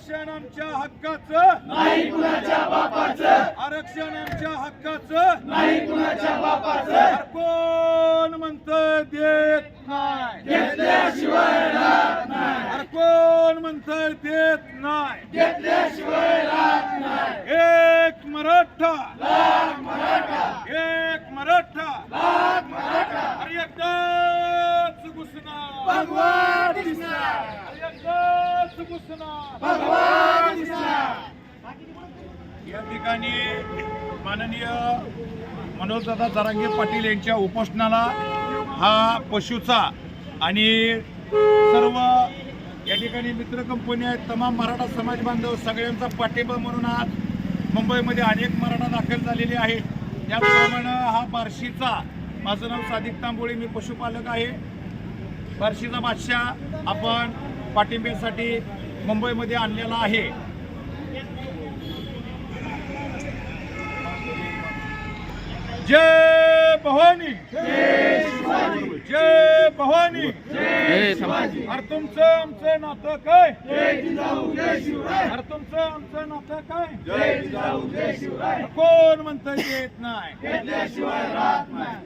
आरक्षण आमच्या हक्काचं. नाही कुणाच्या बापाचं. आरक्षण आमच्या हक्काचं. नाही कुणाच्या बापाचं. कोण म्हणत देत नाही? घेतल्याशिवाय राहत नाही. कोण म्हणत देत नाही? घेतल्याशिवाय राहत नाही. एक मराठा. लाख मराठा. एक मराठा. लाख मराठा. अरे एकदाच घुसणार. भगवान दिसणार अरे एकदाच घुसणार भगवान दिसणार या ठिकाणी माननीय मनोजदादा जरांगे पाटील यांच्या उपोषणाला हा पशुचा आणि सर्व या ठिकाणी मित्र कंपनी आहेत तमाम मराठा समाज बांधव सगळ्यांचा पाठिंबा म्हणून आज मुंबईमध्ये अनेक मराठा दाखल झालेले आहेत. त्याचप्रमाणे हा बार्शीचा माझं नाव सादिक तांबोळी मी पशुपालक आहे. बार्शीचा बादशाह आपण पाठिंब्यासाठी मुंबईमध्ये आणलेला आहे. जय भवानी. जय भवानी. अरे तुमचं आमचं नातं काय? अरे तुमचं आमचं नातं काय? जय कोण म्हणतं येत नाही नाही?